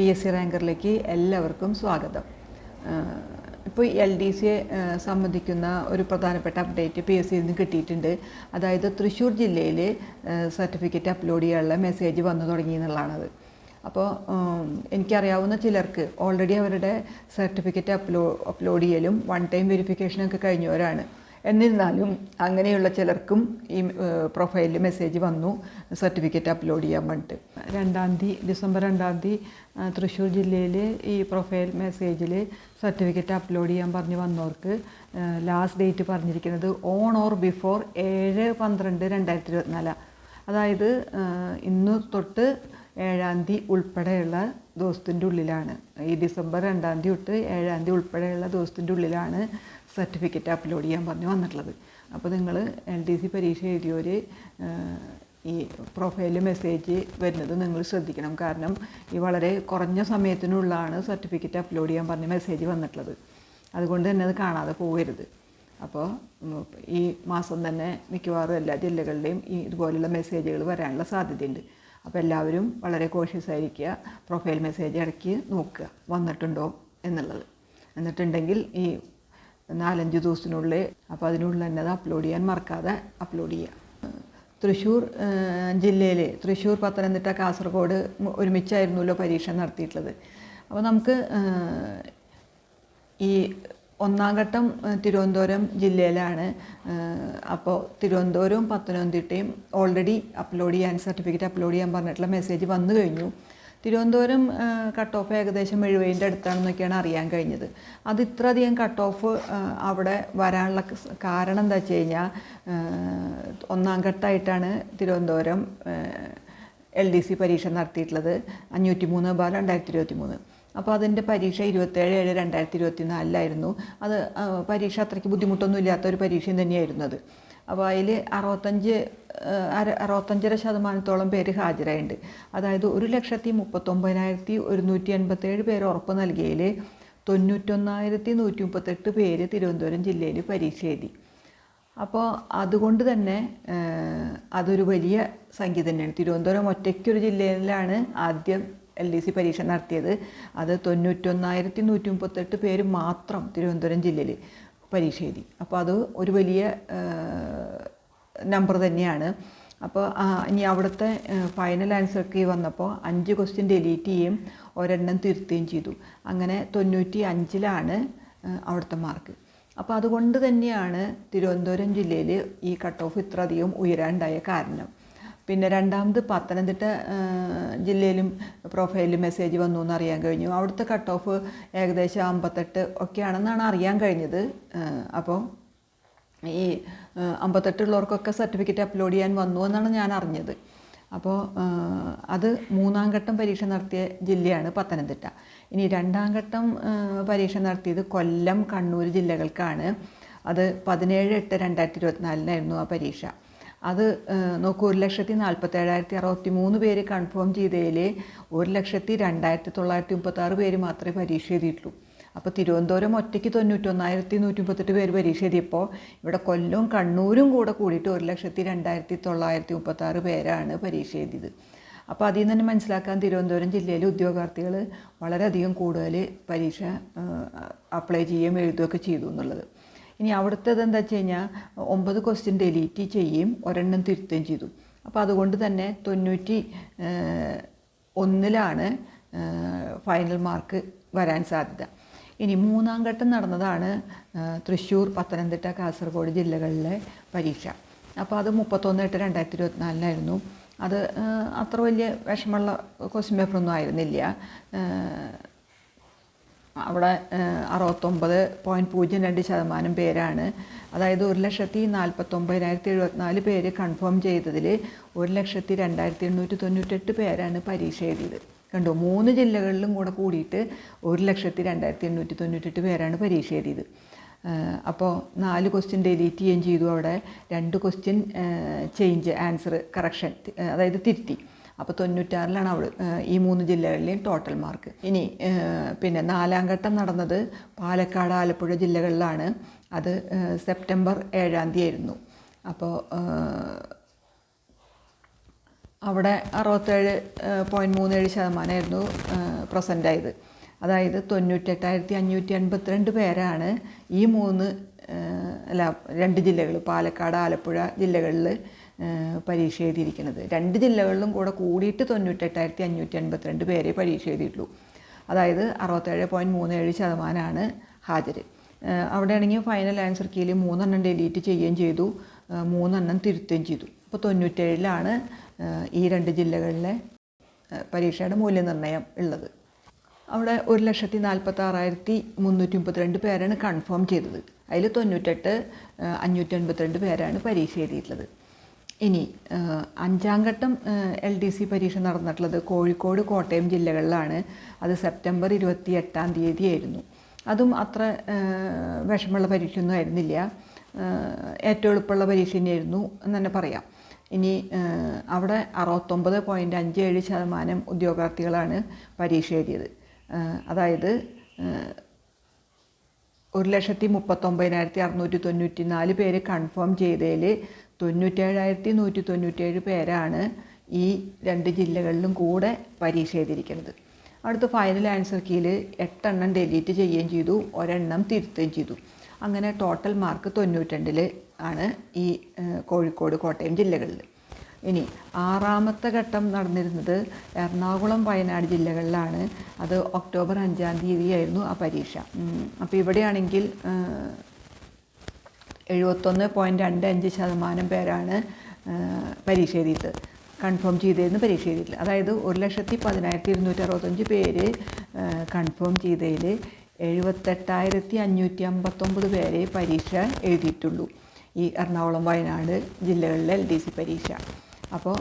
P S C റാങ്കറിലേക്ക് എല്ലാവർക്കും സ്വാഗതം. ഇപ്പോൾ എൽ ഡി സിയെ സംബന്ധിക്കുന്ന ഒരു പ്രധാനപ്പെട്ട അപ്ഡേറ്റ് പി എസ് സിയിൽ നിന്ന് കിട്ടിയിട്ടുണ്ട്. അതായത് തൃശ്ശൂർ ജില്ലയിൽ സർട്ടിഫിക്കറ്റ് അപ്ലോഡ് ചെയ്യാനുള്ള മെസ്സേജ് വന്നു തുടങ്ങി എന്നുള്ളതാണത്. അപ്പോൾ എനിക്കറിയാവുന്ന ചിലർക്ക് ഓൾറെഡി അവരുടെ സർട്ടിഫിക്കറ്റ് അപ്ലോ അപ്ലോഡ് ചെയ്യലും വൺ ടൈം വെരിഫിക്കേഷനൊക്കെ കഴിഞ്ഞവരാണ്. എന്നിരുന്നാലും അങ്ങനെയുള്ള ചിലർക്കും ഈ പ്രൊഫൈലിൽ മെസ്സേജ് വന്നു. സർട്ടിഫിക്കറ്റ് അപ്ലോഡ് ചെയ്യാൻ വേണ്ടിയിട്ട് രണ്ടാം തീയതി ഡിസംബർ രണ്ടാം തീയതി തൃശ്ശൂർ ജില്ലയിൽ ഈ പ്രൊഫൈൽ മെസ്സേജിൽ സർട്ടിഫിക്കറ്റ് അപ്ലോഡ് ചെയ്യാൻ പറഞ്ഞു വന്നവർക്ക് ലാസ്റ്റ് ഡേറ്റ് പറഞ്ഞിരിക്കുന്നത് ഓൺ ഓർ ബിഫോർ ഏഴ് പന്ത്രണ്ട് രണ്ടായിരത്തി ഇരുപത്തിനാലാണ് അതായത് ഇന്ന് തൊട്ട് ഏഴാം തീയതി ഉൾപ്പെടെയുള്ള ദിവസത്തിന്റെ ഉള്ളിലാണ്. ഈ ഡിസംബർ രണ്ടാം തീയതി തൊട്ട് ഏഴാം തീയതി ഉൾപ്പെടെയുള്ള ദിവസത്തിന്റെ ഉള്ളിലാണ് സർട്ടിഫിക്കറ്റ് അപ്ലോഡ് ചെയ്യാൻ പറഞ്ഞു വന്നിട്ടുള്ളത്. അപ്പോൾ നിങ്ങൾ എൽ ഡി സി പരീക്ഷ എഴുതിയവർ ഈ പ്രൊഫൈൽ മെസ്സേജ് വരുന്നത് നിങ്ങൾ ശ്രദ്ധിക്കണം. കാരണം ഈ വളരെ കുറഞ്ഞ സമയത്തിനുള്ളാണ് സർട്ടിഫിക്കറ്റ് അപ്ലോഡ് ചെയ്യാൻ പറഞ്ഞ മെസ്സേജ് വന്നിട്ടുള്ളത്. അതുകൊണ്ട് തന്നെ അത് കാണാതെ പോകരുത് അപ്പോൾ ഈ മാസം തന്നെ മിക്കവാറും എല്ലാ ജില്ലകളിലെയും ഈ ഇതുപോലുള്ള മെസ്സേജുകൾ വരാനുള്ള സാധ്യതയുണ്ട്. അപ്പോൾ എല്ലാവരും വളരെ കോഷ്യസ് ആയിരിക്കുക. പ്രൊഫൈൽ മെസ്സേജ് ഇടയ്ക്ക് നോക്കുക. വന്നിട്ടുണ്ടോ എന്നുള്ളത്. എന്നിട്ടുണ്ടെങ്കിൽ ഈ നാലഞ്ച് ദിവസത്തിനുള്ളിൽ അപ്പോൾ അതിനുള്ളിൽ തന്നെ അത് അപ്ലോഡ് ചെയ്യാൻ മറക്കാതെ അപ്ലോഡ് ചെയ്യുക. തൃശ്ശൂർ ജില്ലയിൽ തൃശ്ശൂർ പത്തനംതിട്ട കാസർഗോഡ് ഒരുമിച്ചായിരുന്നല്ലോ പരീക്ഷ നടത്തിയിട്ടുള്ളത്. അപ്പോൾ നമുക്ക് ഈ ഒന്നാം ഘട്ടം തിരുവനന്തപുരം ജില്ലയിലാണ്. അപ്പോൾ തിരുവനന്തപുരവും പത്തനംതിട്ടയും ഓൾറെഡി അപ്ലോഡ് ചെയ്യാൻ സർട്ടിഫിക്കറ്റ് അപ്ലോഡ് ചെയ്യാൻ പറഞ്ഞിട്ടുള്ള മെസ്സേജ് വന്നു കഴിഞ്ഞു. തിരുവനന്തപുരം കട്ട് ഓഫ് ഏകദേശം എഴുപതിന്റെ അടുത്താണെന്നൊക്കെയാണ് അറിയാൻ കഴിഞ്ഞത്. അത് ഇത്രയധികം കട്ട് ഓഫ് അവിടെ വരാനുള്ള കാരണം എന്താ വെച്ച് കഴിഞ്ഞാൽ ഒന്നാം ഘട്ടമായിട്ടാണ് തിരുവനന്തപുരം എൽ ഡി സി പരീക്ഷ നടത്തിയിട്ടുള്ളത്. അഞ്ഞൂറ്റി മൂന്ന് ബാർ രണ്ടായിരത്തി ഇരുപത്തി മൂന്ന് അപ്പോൾ അതിന്റെ പരീക്ഷ ഇരുപത്തേഴ് ഏഴ് രണ്ടായിരത്തി ഇരുപത്തി നാലിലായിരുന്നു അത് പരീക്ഷ അത്രയ്ക്ക് ബുദ്ധിമുട്ടൊന്നും ഇല്ലാത്ത ഒരു പരീക്ഷയും തന്നെയായിരുന്നു അത്. അപ്പോൾ അതിൽ അറുപത്തഞ്ച് അറുപത്തഞ്ചര ശതമാനത്തോളം പേര് ഹാജരായിട്ടുണ്ട്. അതായത് ഒരു ലക്ഷത്തി മുപ്പത്തൊമ്പതിനായിരത്തി ഒരുന്നൂറ്റി എൺപത്തേഴ് പേര് ഉറപ്പ് നൽകിയതിൽ തൊണ്ണൂറ്റൊന്നായിരത്തി നൂറ്റി മുപ്പത്തെട്ട് പേര് തിരുവനന്തപുരം ജില്ലയിൽ പരീക്ഷ എഴുതി. അപ്പോൾ അതുകൊണ്ട് തന്നെ അതൊരു വലിയ സംഖ്യ തന്നെയാണ്. തിരുവനന്തപുരം ഒറ്റയ്ക്കൊരു ജില്ലയിലാണ് ആദ്യം എൽ ഡി സി പരീക്ഷ നടത്തിയത്. അത് തൊണ്ണൂറ്റൊന്നായിരത്തി നൂറ്റി മുപ്പത്തെട്ട് പേര് മാത്രം തിരുവനന്തപുരം ജില്ലയിൽ പരീക്ഷ എഴുതി. അപ്പോൾ അത് ഒരു വലിയ നമ്പർ തന്നെയാണ്. അപ്പോൾ ഇനി അവിടുത്തെ ഫൈനൽ ആൻസർ കീ വന്നപ്പോൾ അഞ്ച് ക്വസ്റ്റ്യൻ ഡെലീറ്റ് ചെയ്യും ഒരെണ്ണം തിരുത്തുകയും ചെയ്തു. അങ്ങനെ തൊണ്ണൂറ്റി അഞ്ചിലാണ് അവിടുത്തെ മാർക്ക് അപ്പോൾ അതുകൊണ്ട് തന്നെയാണ് തിരുവനന്തപുരം ജില്ലയിൽ ഈ കട്ട് ഓഫ് ഇത്രയധികം ഉയരാണ്ടായ കാരണം. പിന്നെ രണ്ടാമത് പത്തനംതിട്ട ജില്ലയിലും പ്രൊഫൈലിൽ മെസ്സേജ് വന്നു എന്ന് അറിയാൻ കഴിഞ്ഞു. അവിടുത്തെ കട്ട് ഓഫ് ഏകദേശം അമ്പത്തെട്ട് ഒക്കെയാണെന്നാണ് അറിയാൻ കഴിഞ്ഞത്. അപ്പോൾ ഈ അമ്പത്തെട്ടുള്ളവർക്കൊക്കെ സർട്ടിഫിക്കറ്റ് അപ്ലോഡ് ചെയ്യാൻ വന്നു എന്നാണ് ഞാൻ അറിഞ്ഞത്. അപ്പോൾ അത് മൂന്നാം ഘട്ടം പരീക്ഷ നടത്തിയ ജില്ലയാണ് പത്തനംതിട്ട. ഇനി രണ്ടാം ഘട്ടം പരീക്ഷ നടത്തിയത് കൊല്ലം കണ്ണൂർ ജില്ലകൾക്കാണ്. അത് പതിനേഴ് എട്ട് രണ്ടായിരത്തി ഇരുപത്തിനാലിനായിരുന്നു ആ പരീക്ഷ. അത് നോക്കൂ ഒരു ലക്ഷത്തി നാൽപ്പത്തേഴായിരത്തി അറുപത്തി മൂന്ന് പേര് കൺഫേം ചെയ്തതിൽ ഒരു ലക്ഷത്തി രണ്ടായിരത്തി തൊള്ളായിരത്തി മുപ്പത്താറ് പേര് മാത്രമേ പരീക്ഷ എഴുതിയിട്ടുള്ളൂ. അപ്പോൾ തിരുവനന്തപുരം ഒറ്റയ്ക്ക് തൊണ്ണൂറ്റൊന്നായിരത്തി നൂറ്റി മുപ്പത്തെട്ട് പേര് പരീക്ഷ എഴുതിയപ്പോൾ ഇവിടെ കൊല്ലവും കണ്ണൂരും കൂടെ കൂടിയിട്ട് ഒരു ലക്ഷത്തി രണ്ടായിരത്തി തൊള്ളായിരത്തി മുപ്പത്താറ് പേരാണ് പരീക്ഷ എഴുതിയത്. അപ്പോൾ അതിൽ നിന്ന് തന്നെ മനസ്സിലാക്കാൻ തിരുവനന്തപുരം ജില്ലയിലെ ഉദ്യോഗാർത്ഥികൾ വളരെയധികം കൂടുതൽ പരീക്ഷ അപ്ലൈ ചെയ്യുകയും എഴുതുകയൊക്കെ ചെയ്തു എന്നുള്ളത്. ഇനി അവിടുത്തേത് എന്താ വെച്ച് കഴിഞ്ഞാൽ ഒമ്പത് ക്വസ്റ്റ്യൻ ഡെലീറ്റ് ചെയ്യും ഒരെണ്ണം തിരുത്തുകയും ചെയ്തു. അപ്പോൾ അതുകൊണ്ട് തന്നെ തൊണ്ണൂറ്റി ഒന്നിലാണ് ഫൈനൽ മാർക്ക് വരാൻ സാധ്യത. ഇനി മൂന്നാം ഘട്ടം നടന്നതാണ് തൃശ്ശൂർ പത്തനംതിട്ട കാസർഗോഡ് ജില്ലകളിലെ പരീക്ഷ. അപ്പോൾ അത് മുപ്പത്തൊന്ന് എട്ട് രണ്ടായിരത്തി ഇരുപത്തിനാലിനായിരുന്നു അത് അത്ര വലിയ വിഷമമുള്ള ക്വസ്റ്റ്യൻ പേപ്പറൊന്നും ആയിരുന്നില്ല. അവിടെ അറുപത്തൊമ്പത് പോയിന്റ് പൂജ്യം രണ്ട് ശതമാനം പേരാണ്. അതായത് ഒരു ലക്ഷത്തി നാൽപ്പത്തൊമ്പതിനായിരത്തി എഴുപത്തിനാല് പേര് കൺഫേം ചെയ്തതിൽ ഒരു ലക്ഷത്തി രണ്ടായിരത്തി എണ്ണൂറ്റി തൊണ്ണൂറ്റെട്ട് പേരാണ് പരീക്ഷ എഴുതിയത്. കണ്ടോ മൂന്ന് ജില്ലകളിലും കൂടെ കൂടിയിട്ട് ഒരു ലക്ഷത്തി രണ്ടായിരത്തി എണ്ണൂറ്റി തൊണ്ണൂറ്റെട്ട് പേരാണ് പരീക്ഷ എഴുതിയത്. അപ്പോൾ നാല് ക്വസ്റ്റ്യൻ ഡെലീറ്റ് ചെയ്യുകയും ചെയ്തു. അവിടെ രണ്ട് ക്വസ്റ്റ്യൻ ചേഞ്ച് ആൻസർ കറക്ഷൻ അതായത് തിരുത്തി. അപ്പോൾ തൊണ്ണൂറ്റാറിലാണ് അവൾ ഈ മൂന്ന് ജില്ലകളിലെയും ടോട്ടൽ മാർക്ക് ഇനി പിന്നെ നാലാം ഘട്ടം നടന്നത് പാലക്കാട് ആലപ്പുഴ ജില്ലകളിലാണ്. അത് സെപ്റ്റംബർ ഏഴാം തീയതി ആയിരുന്നു അപ്പോൾ അവിടെ അറുപത്തേഴ് പോയിന്റ് മൂന്ന് ഏഴ് ശതമാനമായിരുന്നു പ്രസന്റ് ആയത്. അതായത് തൊണ്ണൂറ്റെട്ടായിരത്തി അഞ്ഞൂറ്റി എൺപത്തിരണ്ട് പേരാണ് ഈ മൂന്ന് അല്ല രണ്ട് ജില്ലകൾ പാലക്കാട് ആലപ്പുഴ ജില്ലകളിൽ പരീക്ഷ എഴുതിയിരിക്കുന്നത്. രണ്ട് ജില്ലകളിലും കൂടെ കൂടിയിട്ട് തൊണ്ണൂറ്റെട്ടായിരത്തി അഞ്ഞൂറ്റി അൻപത്തിരണ്ട് പേരെ പരീക്ഷ എഴുതിയിട്ടുള്ളൂ. അതായത് അറുപത്തേഴ് പോയിന്റ് മൂന്ന് ഏഴ് ശതമാനമാണ് ഹാജർ അവിടെ ആണെങ്കിൽ ഫൈനൽ ആൻസർ കീയിൽ മൂന്നെണ്ണം ഡിലീറ്റ് ചെയ്യുകയും ചെയ്തു. മൂന്നെണ്ണം തിരുത്തുകയും ചെയ്തു. അപ്പോൾ തൊണ്ണൂറ്റേഴിലാണ് ഈ രണ്ട് ജില്ലകളിലെ പരീക്ഷയുടെ മൂല്യനിർണയം ഉള്ളത്. അവിടെ ഒരു ലക്ഷത്തി നാൽപ്പത്തി ആറായിരത്തി മുന്നൂറ്റി മുപ്പത്തിരണ്ട് പേരാണ് കൺഫേം ചെയ്തത്. അതിൽ തൊണ്ണൂറ്റെട്ട് അഞ്ഞൂറ്റി എൺപത്തിരണ്ട് പേരാണ് പരീക്ഷ എഴുതിയിട്ടുള്ളത്. ഇനി അഞ്ചാം ഘട്ടം എൽ ഡി സി പരീക്ഷ നടന്നിട്ടുള്ളത് കോഴിക്കോട് കോട്ടയം ജില്ലകളിലാണ്. അത് സെപ്റ്റംബർ ഇരുപത്തി എട്ടാം തീയതി ആയിരുന്നു അതും അത്ര വിഷമമുള്ള പരീക്ഷയൊന്നും ആയിരുന്നില്ല. ഏറ്റവും എളുപ്പമുള്ള പരീക്ഷ തന്നെയായിരുന്നു എന്ന് തന്നെ പറയാം. ഇനി അവിടെ അറുപത്തൊമ്പത് പോയിന്റ് അഞ്ച് ഏഴ് ശതമാനം ഉദ്യോഗാർത്ഥികളാണ് പരീക്ഷ എഴുതിയത്. അതായത് ഒരു ലക്ഷത്തി മുപ്പത്തൊമ്പതിനായിരത്തി അറുന്നൂറ്റി തൊണ്ണൂറ്റി നാല് പേര് കൺഫേം ചെയ്തതിൽ തൊണ്ണൂറ്റേഴായിരത്തി നൂറ്റി തൊണ്ണൂറ്റേഴ് പേരാണ് ഈ രണ്ട് ജില്ലകളിലും കൂടെ പരീക്ഷ എഴുതിയിരിക്കുന്നത്. അടുത്ത ഫൈനൽ ആൻസർ കീയിൽ എട്ടെണ്ണം ഡെലീറ്റ് ചെയ്യുകയും ചെയ്തു ഒരെണ്ണം തിരുത്തുകയും ചെയ്തു. അങ്ങനെ ടോട്ടൽ മാർക്ക് തൊണ്ണൂറ്റിരണ്ടിൽ ആണ് ഈ കോഴിക്കോട് കോട്ടയം ജില്ലകളിൽ ഇനി ആറാമത്തെ ഘട്ടം നടന്നിരുന്നത് എറണാകുളം വയനാട് ജില്ലകളിലാണ്. അത് ഒക്ടോബർ അഞ്ചാം തീയതിയായിരുന്നു ആ പരീക്ഷ. അപ്പോൾ ഇവിടെയാണെങ്കിൽ എഴുപത്തൊന്ന് പോയിന്റ് രണ്ട് അഞ്ച് ശതമാനം പേരാണ് പരീക്ഷ എഴുതിയത് കൺഫേം ചെയ്തതെന്ന് പരീക്ഷ എഴുതിയിട്ടില്ല അതായത് ഒരു ലക്ഷത്തി പതിനായിരത്തി ഇരുന്നൂറ്റി അറുപത്തഞ്ച് പേര് കൺഫേം ചെയ്തതിൽ എഴുപത്തെട്ടായിരത്തി അഞ്ഞൂറ്റി അമ്പത്തൊമ്പത് പേരെ പരീക്ഷ എഴുതിയിട്ടുള്ളൂ. ഈ എറണാകുളം വയനാട് ജില്ലകളിലെ എൽ ഡി സി പരീക്ഷ. അപ്പോൾ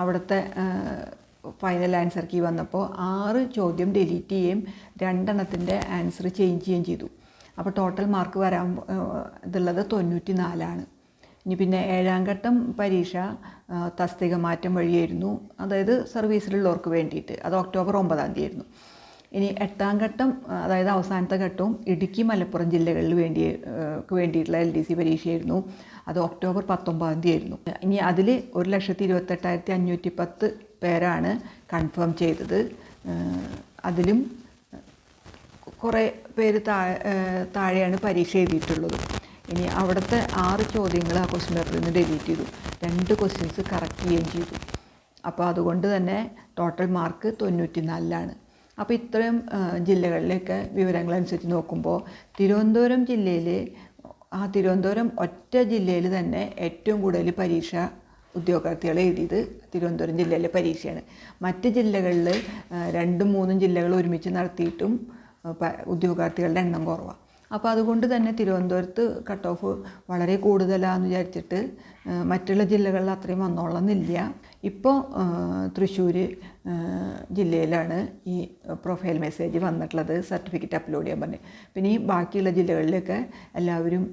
അവിടുത്തെ ഫൈനൽ ആൻസർ കീ വന്നപ്പോൾ ആറ് ചോദ്യം ഡിലീറ്റ് ചെയ്യുകയും രണ്ടെണ്ണത്തിന്റെ ആൻസർ ചേഞ്ച് ചെയ്യുകയും ചെയ്തു. അപ്പോൾ ടോട്ടൽ മാർക്ക് വരാൻ ഇതുള്ളത് തൊണ്ണൂറ്റി നാലാണ് ഇനി പിന്നെ ഏഴാം ഘട്ടം പരീക്ഷ തസ്തിക മാറ്റം വഴിയായിരുന്നു. അതായത് സർവീസിലുള്ളവർക്ക് വേണ്ടിയിട്ട്. അത് ഒക്ടോബർ ഒമ്പതാം തീയതി ആയിരുന്നു ഇനി എട്ടാം ഘട്ടം അതായത് അവസാനത്തെ ഘട്ടവും ഇടുക്കി മലപ്പുറം ജില്ലകളിൽ വേണ്ടി വേണ്ടിയിട്ടുള്ള എൽ ഡി സി പരീക്ഷയായിരുന്നു. അത് ഒക്ടോബർ പത്തൊമ്പതാം തീയതി ആയിരുന്നു ഇനി അതിൽ ഒരു ലക്ഷത്തി ഇരുപത്തെട്ടായിരത്തി അഞ്ഞൂറ്റി പത്ത് പേരാണ് കൺഫേം ചെയ്തത്. അതിലും കുറേ പേര് താഴെ താഴെയാണ് പരീക്ഷ എഴുതിയിട്ടുള്ളത്. ഇനി അവിടുത്തെ ആറ് ചോദ്യങ്ങൾ ആ ക്വസ്റ്റ്യൻ പേപ്പറിൽ നിന്ന് ഡിലീറ്റ് ചെയ്തു. രണ്ട് ക്വസ്റ്റ്യൻസ് കറക്റ്റ് ചെയ്യുകയും ചെയ്തു. അപ്പോൾ അതുകൊണ്ട് തന്നെ ടോട്ടൽ മാർക്ക് തൊണ്ണൂറ്റി നാലിലാണ് അപ്പോൾ ഇത്രയും ജില്ലകളിലൊക്കെ വിവരങ്ങളനുസരിച്ച് നോക്കുമ്പോൾ തിരുവനന്തപുരം ജില്ലയിൽ ആ തിരുവനന്തപുരം ഒറ്റ ജില്ലയിൽ തന്നെ ഏറ്റവും കൂടുതൽ പരീക്ഷ ഉദ്യോഗാർത്ഥികൾ എഴുതിയത് തിരുവനന്തപുരം ജില്ലയിലെ പരീക്ഷയാണ്. മറ്റ് ജില്ലകളിൽ രണ്ടും മൂന്നും ജില്ലകൾ ഒരുമിച്ച് നടത്തിയിട്ടും ഉദ്യോഗാർത്ഥികളുടെ എണ്ണം കുറവാണ് അപ്പോൾ അതുകൊണ്ട് തന്നെ തിരുവനന്തപുരത്ത് കട്ട് ഓഫ് വളരെ കൂടുതലാണെന്ന് വിചാരിച്ചിട്ട് മറ്റുള്ള ജില്ലകളിൽ അത്രയും വന്നോളന്നില്ല. ഇപ്പോൾ തൃശ്ശൂർ ജില്ലയിലാണ് ഈ പ്രൊഫൈൽ മെസ്സേജ് വന്നിട്ടുള്ളത് സർട്ടിഫിക്കറ്റ് അപ്ലോഡ് ചെയ്യാൻ പറഞ്ഞ്. പിന്നെ ഈ ബാക്കിയുള്ള ജില്ലകളിലൊക്കെ എല്ലാവരും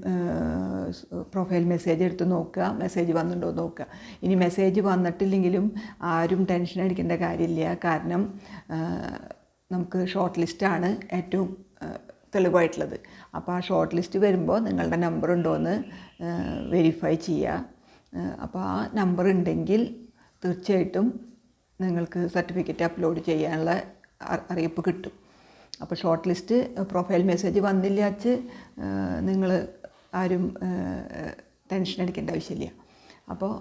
പ്രൊഫൈൽ മെസ്സേജ് എടുത്ത് നോക്കുക മെസ്സേജ് വന്നിട്ടുണ്ടോ നോക്കുക. ഇനി മെസ്സേജ് വന്നിട്ടില്ലെങ്കിലും ആരും ടെൻഷൻ അടിക്കേണ്ട കാര്യമില്ല. കാരണം നമുക്ക് ഷോർട്ട് ലിസ്റ്റാണ് ഏറ്റവും തെളിവായിട്ടുള്ളത്. അപ്പോൾ ആ ഷോർട്ട് ലിസ്റ്റ് വരുമ്പോൾ നിങ്ങളുടെ നമ്പർ ഉണ്ടോ എന്ന് വെരിഫൈ ചെയ്യുക അപ്പോൾ ആ നമ്പർ ഉണ്ടെങ്കിൽ തീർച്ചയായിട്ടും നിങ്ങൾക്ക് സർട്ടിഫിക്കറ്റ് അപ്ലോഡ് ചെയ്യാനുള്ള അറിയിപ്പ് കിട്ടും. അപ്പോൾ ഷോർട്ട് ലിസ്റ്റ് പ്രൊഫൈൽ മെസ്സേജ് വന്നില്ല വച്ച് നിങ്ങൾ ആരും ടെൻഷൻ അടിക്കേണ്ട ആവശ്യമില്ല. അപ്പോൾ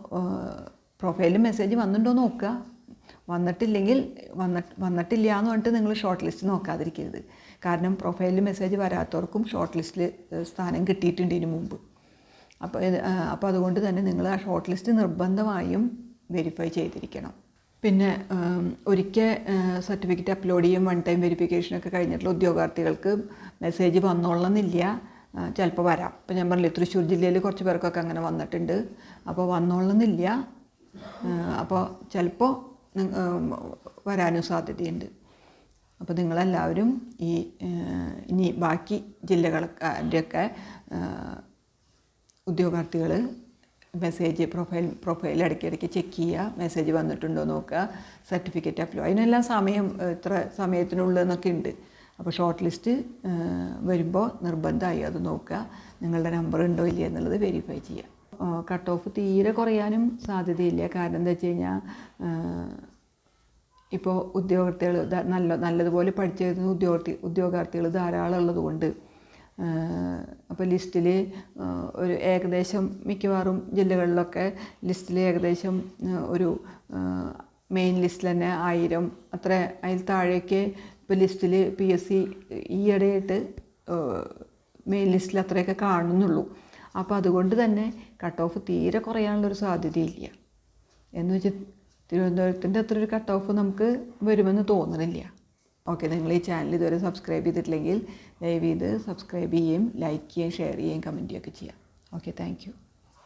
പ്രൊഫൈലിൽ മെസ്സേജ് വന്നിട്ടുണ്ടോ നോക്കുക. വന്നിട്ടില്ലെങ്കിൽ വന്നിട്ട് വന്നിട്ടില്ല എന്ന് പറഞ്ഞിട്ട് നിങ്ങൾ ഷോർട്ട് ലിസ്റ്റ് നോക്കാതിരിക്കരുത്. കാരണം പ്രൊഫൈലിൽ മെസ്സേജ് വരാത്തവർക്കും ഷോർട്ട് ലിസ്റ്റിൽ സ്ഥാനം കിട്ടിയിട്ടുണ്ട് ഇതിനു മുമ്പ്. അപ്പോൾ അപ്പോൾ അതുകൊണ്ട് തന്നെ നിങ്ങൾ ആ ഷോർട്ട് ലിസ്റ്റ് നിർബന്ധമായും വെരിഫൈ ചെയ്തിരിക്കണം. പിന്നെ ഒരിക്കൽ സർട്ടിഫിക്കറ്റ് അപ്ലോഡ് ചെയ്യും വൺ ടൈം വെരിഫിക്കേഷനൊക്കെ കഴിഞ്ഞിട്ടുള്ള ഉദ്യോഗാർത്ഥികൾക്ക് മെസ്സേജ് വന്നോളന്നില്ല ചിലപ്പോൾ വരാം. ഇപ്പം ഞാൻ പറഞ്ഞില്ലേ തൃശ്ശൂർ ജില്ലയിൽ കുറച്ച് പേർക്കൊക്കെ അങ്ങനെ വന്നിട്ടുണ്ട്. അപ്പോൾ വന്നോളന്നില്ല അപ്പോൾ ചിലപ്പോൾ വരാനും സാധ്യതയുണ്ട്. അപ്പോൾ നിങ്ങളെല്ലാവരും ഈ ഇനി ബാക്കി ജില്ലകളൊക്കെ ഉദ്യോഗാർത്ഥികൾ മെസ്സേജ് പ്രൊഫൈൽ പ്രൊഫൈൽ ഇടയ്ക്കിടയ്ക്ക് ചെക്ക് ചെയ്യുക മെസ്സേജ് വന്നിട്ടുണ്ടോ നോക്കുക സർട്ടിഫിക്കറ്റ് അപ്ലോ അതിനെല്ലാം സമയം ഇത്ര സമയത്തിനുള്ളിൽ എന്നൊക്കെ ഉണ്ട്. അപ്പോൾ ഷോർട്ട് ലിസ്റ്റ് വരുമ്പോൾ നിർബന്ധമായി അത് നോക്കുക. നിങ്ങളുടെ നമ്പർ ഉണ്ടോ ഇല്ല എന്നുള്ളത് വെരിഫൈ ചെയ്യുക. കട്ട് ഓഫ് തീരെ കുറയാനും സാധ്യതയില്ല. കാരണം എന്താ വെച്ച് കഴിഞ്ഞാൽ ഇപ്പോൾ ഉദ്യോഗാർത്ഥികൾ നല്ല നല്ലതുപോലെ പഠിച്ചു വരുന്ന ഉദ്യോഗാർത്ഥി ഉദ്യോഗാർത്ഥികൾ ധാരാളം ഉള്ളതുകൊണ്ട് അപ്പോൾ ലിസ്റ്റിൽ ഒരു ഏകദേശം മിക്കവാറും ജില്ലകളിലൊക്കെ ലിസ്റ്റിൽ ഏകദേശം ഒരു മെയിൻ ലിസ്റ്റിൽ തന്നെ ആയിരം. അത്ര അതിൽ താഴേക്ക് ഇപ്പോൾ ലിസ്റ്റിൽ പി എസ് സി ഈയിടെയായിട്ട് മെയിൻ ലിസ്റ്റിൽ അത്രയൊക്കെ കാണുന്നുള്ളൂ. അപ്പോൾ അതുകൊണ്ട് തന്നെ കട്ട് ഓഫ് തീരെ കുറയാനുള്ളൊരു സാധ്യതയില്ല. എന്ന് വെച്ചാൽ തിരുവനന്തപുരത്തിന്റെ അത്ര ഒരു കട്ട് ഓഫ് നമുക്ക് വരുമെന്ന് തോന്നണില്ല. ഓക്കെ നിങ്ങൾ ഈ ചാനൽ ഇതുവരെ സബ്സ്ക്രൈബ് ചെയ്തിട്ടില്ലെങ്കിൽ ദയവ് ചെയ്ത് സബ്സ്ക്രൈബ് ചെയ്യുകയും ലൈക്ക് ചെയ്യുകയും ഷെയർ ചെയ്യുകയും കമന്റ് ചെയ്യുകയൊക്കെ ചെയ്യാം. Okay thank